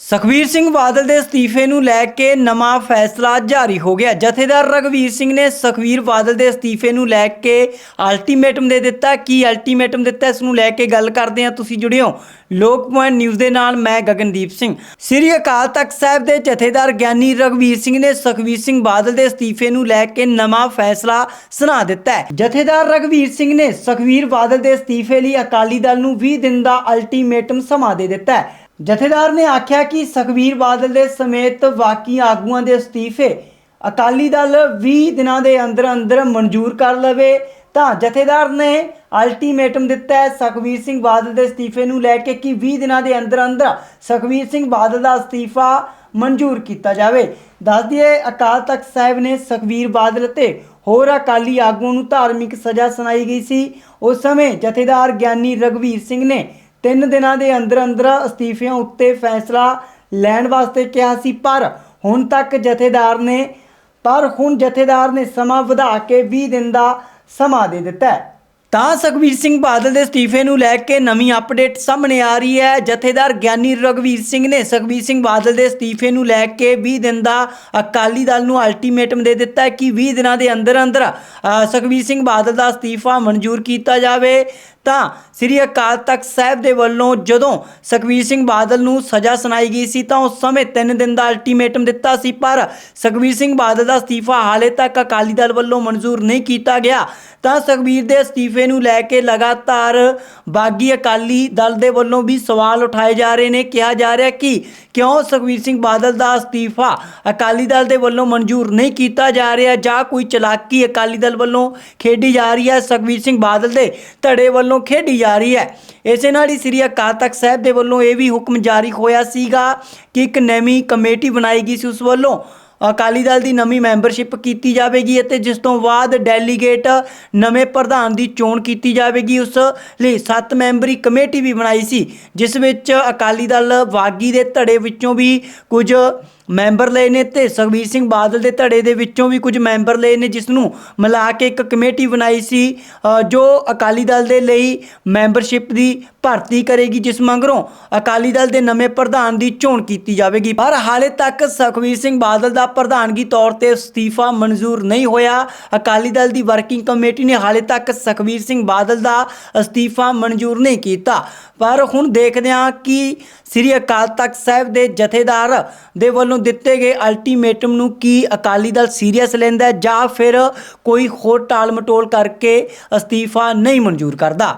ਸੁਖਬੀਰ ਸਿੰਘ ਬਾਦਲ ਦੇ ਅਸਤੀਫੇ ਨੂੰ ਲੈ ਕੇ ਨਵਾਂ ਫੈਸਲਾ ਜਾਰੀ ਹੋ ਗਿਆ। ਜਥੇਦਾਰ ਰਗਵੀਰ ਸਿੰਘ ਨੇ ਸੁਖਬੀਰ ਬਾਦਲ ਦੇ ਅਸਤੀਫੇ ਨੂੰ ਲੈ ਕੇ ਅਲਟੀਮੇਟਮ ਦੇ ਦਿੱਤਾ। ਕੀ ਅਲਟੀਮੇਟਮ ਦਿੱਤਾ? ਇਸ ਨੂੰ ਲੈ ਕੇ ਗੱਲ ਕਰਦੇ ਹਾਂ। ਤੁਸੀਂ ਜੁੜਿਓ ਲੋਕ ਪੁਆਇੰਟ ਨਿਊਜ਼ ਦੇ ਨਾਲ। ਮੈਂ ਗਗਨਦੀਪ ਸਿੰਘ। ਸ੍ਰੀ ਅਕਾਲ ਤਖਤ ਸਾਹਿਬ ਦੇ ਜਥੇਦਾਰ ਗਿਆਨੀ ਰਗਵੀਰ ਸਿੰਘ ਨੇ ਸੁਖਬੀਰ ਸਿੰਘ ਬਾਦਲ ਦੇ ਅਸਤੀਫੇ ਨੂੰ ਲੈ ਕੇ ਨਵਾਂ ਫੈਸਲਾ ਸੁਣਾ ਦਿੱਤਾ ਹੈ। ਜਥੇਦਾਰ ਰਗਵੀਰ ਸਿੰਘ ਨੇ ਸੁਖਬੀਰ ਬਾਦਲ ਦੇ ਅਸਤੀਫੇ ਲਈ ਅਕਾਲੀ ਦਲ ਨੂੰ 20 ਦਿਨ ਦਾ ਅਲਟੀਮੇਟਮ ਸਮਾਂ ਦੇ ਦਿੱਤਾ ਹੈ। ਜਥੇਦਾਰ ਨੇ ਆਖਿਆ ਕਿ ਸੁਖਬੀਰ ਬਾਦਲ ਦੇ ਸਮੇਤ ਬਾਕੀ ਆਗੂਆਂ ਦੇ ਅਸਤੀਫੇ ਅਕਾਲੀ ਦਲ 20 ਦਿਨਾਂ ਦੇ ਅੰਦਰ ਅੰਦਰ ਮਨਜ਼ੂਰ ਕਰ ਲਵੇ ਤਾਂ ਜਥੇਦਾਰ ਨੇ ਅਲਟੀਮੇਟਮ ਦਿੱਤਾ ਹੈ ਸੁਖਬੀਰ ਸਿੰਘ ਬਾਦਲ ਦੇ ਅਸਤੀਫੇ ਨੂੰ ਲੈ ਕੇ ਕਿ 20 ਦਿਨਾਂ ਦੇ ਅੰਦਰ ਅੰਦਰ ਸੁਖਬੀਰ ਸਿੰਘ ਬਾਦਲ ਦਾ ਅਸਤੀਫਾ ਮਨਜ਼ੂਰ ਕੀਤਾ ਜਾਵੇ। ਦੱਸ ਦਈਏ, ਅਕਾਲ ਤਖਤ ਸਾਹਿਬ ਨੇ ਸੁਖਬੀਰ ਬਾਦਲ ਅਤੇ ਹੋਰ ਅਕਾਲੀ ਆਗੂਆਂ ਨੂੰ ਧਾਰਮਿਕ ਸਜ਼ਾ ਸੁਣਾਈ ਗਈ ਸੀ। ਉਸ ਸਮੇਂ ਜਥੇਦਾਰ ਗਿਆਨੀ ਰਗਵੀਰ ਸਿੰਘ ਨੇ ਤਿੰਨ ਦਿਨਾਂ ਦੇ ਅੰਦਰ ਅੰਦਰ ਅਸਤੀਫਿਆਂ ਉੱਤੇ ਫੈਸਲਾ ਲੈਣ ਵਾਸਤੇ ਕਿਹਾ ਸੀ, ਪਰ ਹੁਣ ਤੱਕ ਜਥੇਦਾਰ ਨੇ ਪਰ ਹੁਣ ਜਥੇਦਾਰ ਨੇ ਸਮਾਂ ਵਧਾ ਕੇ 20 ਦਿਨ ਦਾ ਸਮਾਂ ਦੇ ਦਿੱਤਾ ਹੈ। ਤਾਂ ਸੁਖਬੀਰ ਸਿੰਘ ਬਾਦਲ ਦੇ ਅਸਤੀਫੇ ਨੂੰ ਲੈ ਕੇ ਨਵੀਂ ਅਪਡੇਟ ਸਾਹਮਣੇ ਆ ਰਹੀ ਹੈ। ਜਥੇਦਾਰ ਗਿਆਨੀ ਰਗਵੀਰ ਸਿੰਘ ਨੇ ਸੁਖਬੀਰ ਸਿੰਘ ਬਾਦਲ ਦੇ ਅਸਤੀਫੇ ਨੂੰ ਲੈ ਕੇ 20 ਦਿਨ ਦਾ ਅਕਾਲੀ ਦਲ ਨੂੰ ਅਲਟੀਮੇਟਮ ਦੇ ਦਿੱਤਾ ਹੈ ਕਿ 20 ਦਿਨਾਂ ਦੇ ਅੰਦਰ ਅੰਦਰ ਸੁਖਬੀਰ ਸਿੰਘ ਬਾਦਲ ਦਾ ਅਸਤੀਫਾ ਮਨਜ਼ੂਰ ਕੀਤਾ ਜਾਵੇ। ਤਾਂ ਸ੍ਰੀ ਅਕਾਲ ਤਖਤ ਸਾਹਿਬ ਦੇ ਵੱਲੋਂ ਜਦੋਂ ਸੁਖਬੀਰ ਸਿੰਘ ਬਾਦਲ ਨੂੰ ਸਜ਼ਾ ਸੁਣਾਈ ਗਈ ਸੀ ਤਾਂ ਉਸ ਸਮੇਂ 3 ਦਿਨ ਦਾ ਅਲਟੀਮੇਟਮ ਦਿੱਤਾ ਸੀ, ਪਰ ਸੁਖਬੀਰ ਸਿੰਘ ਬਾਦਲ ਦਾ ਅਸਤੀਫਾ ਹਾਲੇ ਤੱਕ ਅਕਾਲੀ ਦਲ ਵੱਲੋਂ ਮਨਜ਼ੂਰ ਨਹੀਂ ਕੀਤਾ ਗਿਆ। ਤਾਂ ਸੁਖਬੀਰ ਦੇ ਅਸਤੀਫੇ ਨੂੰ ਲੈ ਕੇ ਲਗਾਤਾਰ ਬਾਗੀ ਅਕਾਲੀ ਦਲ ਦੇ ਵੱਲੋਂ ਵੀ ਸਵਾਲ ਉਠਾਏ ਜਾ ਰਹੇ ਨੇ। ਕਿਹਾ ਜਾ ਰਿਹਾ ਕਿ ਕਿਉਂ ਸੁਖਬੀਰ ਸਿੰਘ ਬਾਦਲ ਦਾ ਅਸਤੀਫਾ ਅਕਾਲੀ ਦਲ ਦੇ ਵੱਲੋਂ ਮਨਜ਼ੂਰ ਨਹੀਂ ਕੀਤਾ ਜਾ ਰਿਹਾ ਜਾਂ ਕੋਈ ਚਲਾਕੀ ਅਕਾਲੀ ਦਲ ਵੱਲੋਂ ਖੇਡੀ ਜਾ ਰਹੀ ਹੈ ਸੁਖਬੀਰ ਸਿੰਘ ਬਾਦਲ ਦੇ ਧੜੇ ਵੱਲੋਂ ਖੇਡੀ ਜਾ ਰਹੀ ਹੈ। ਇਸੇ ਨਾਲ ਹੀ ਸ੍ਰੀ ਅਕਾਲ ਤਖਤ ਸਾਹਿਬ ਦੇ ਵੱਲੋਂ ਇਹ ਵੀ ਹੁਕਮ ਜਾਰੀ ਹੋਇਆ ਸੀਗਾ ਕਿ ਇੱਕ ਨਵੀਂ ਕਮੇਟੀ ਬਣਾਈ ਗਈ ਸੀ, ਉਸ ਵੱਲੋਂ ਅਕਾਲੀ ਦਲ ਦੀ ਨਵੀਂ ਮੈਂਬਰਸ਼ਿਪ ਕੀਤੀ ਜਾਵੇਗੀ ਅਤੇ ਜਿਸ ਤੋਂ ਬਾਅਦ ਡੈਲੀਗੇਟ ਨਵੇਂ ਪ੍ਰਧਾਨ ਦੀ ਚੋਣ ਕੀਤੀ ਜਾਵੇਗੀ। ਉਸ ਲਈ 7 ਮੈਂਬਰੀ ਕਮੇਟੀ ਵੀ ਬਣਾਈ ਸੀ, ਜਿਸ ਵਿੱਚ ਅਕਾਲੀ ਦਲ ਵਾਗੀ ਦੇ ਧੜੇ ਵਿੱਚੋਂ ਵੀ ਕੁਝ ਮੈਂਬਰ ਲਏ ਨੇ ਤੇ ਸੁਖਬੀਰ ਸਿੰਘ ਬਾਦਲ ਦੇ ਧੜੇ ਦੇ ਵਿੱਚੋਂ ਵੀ ਕੁਝ ਮੈਂਬਰ ਲਏ ਨੇ ਜਿਸ ਨੂੰ ਮਿਲਾ ਕੇ ਇੱਕ ਕਮੇਟੀ ਬਣਾਈ ਸੀ ਜੋ ਅਕਾਲੀ ਦਲ ਦੇ ਲਈ ਮੈਂਬਰਸ਼ਿਪ ਦੀ ਭਰਤੀ ਕਰੇਗੀ, ਜਿਸ ਮੰਗਰੋਂ ਅਕਾਲੀ ਦਲ ਦੇ ਨਵੇਂ ਪ੍ਰਧਾਨ ਦੀ ਚੋਣ ਕੀਤੀ ਜਾਵੇਗੀ। ਪਰ ਹਾਲੇ ਤੱਕ ਸੁਖਬੀਰ ਸਿੰਘ ਬਾਦਲ ਦਾ ਪ੍ਰਧਾਨਗੀ ਤੌਰ ਤੇ ਅਸਤੀਫਾ ਮਨਜ਼ੂਰ ਨਹੀਂ ਹੋਇਆ। ਅਕਾਲੀ ਦਲ ਦੀ ਵਰਕਿੰਗ ਕਮੇਟੀ ਨੇ ਹਾਲੇ ਤੱਕ ਸੁਖਬੀਰ ਸਿੰਘ ਬਾਦਲ ਦਾ ਅਸਤੀਫਾ ਮਨਜ਼ੂਰ ਨਹੀਂ ਕੀਤਾ। ਪਰ ਹੁਣ ਦੇਖਦੇ ਹਾਂ ਕਿ ਸ੍ਰੀ ਅਕਾਲ ਤਖਤ ਸਾਹਿਬ ਦੇ ਜਥੇਦਾਰ ਦੇ ਵੱਲੋਂ ਦਿੱਤੇ ਗਏ ਅਲਟੀਮੇਟਮ ਨੂੰ ਕੀ ਅਕਾਲੀ ਦਲ ਸੀਰੀਅਸ ਲੈਂਦਾ ਜਾਂ ਫਿਰ ਕੋਈ ਹੋਰ ਟਾਲ ਮਟੋਲ ਕਰਕੇ ਅਸਤੀਫਾ ਨਹੀਂ ਮਨਜ਼ੂਰ ਕਰਦਾ?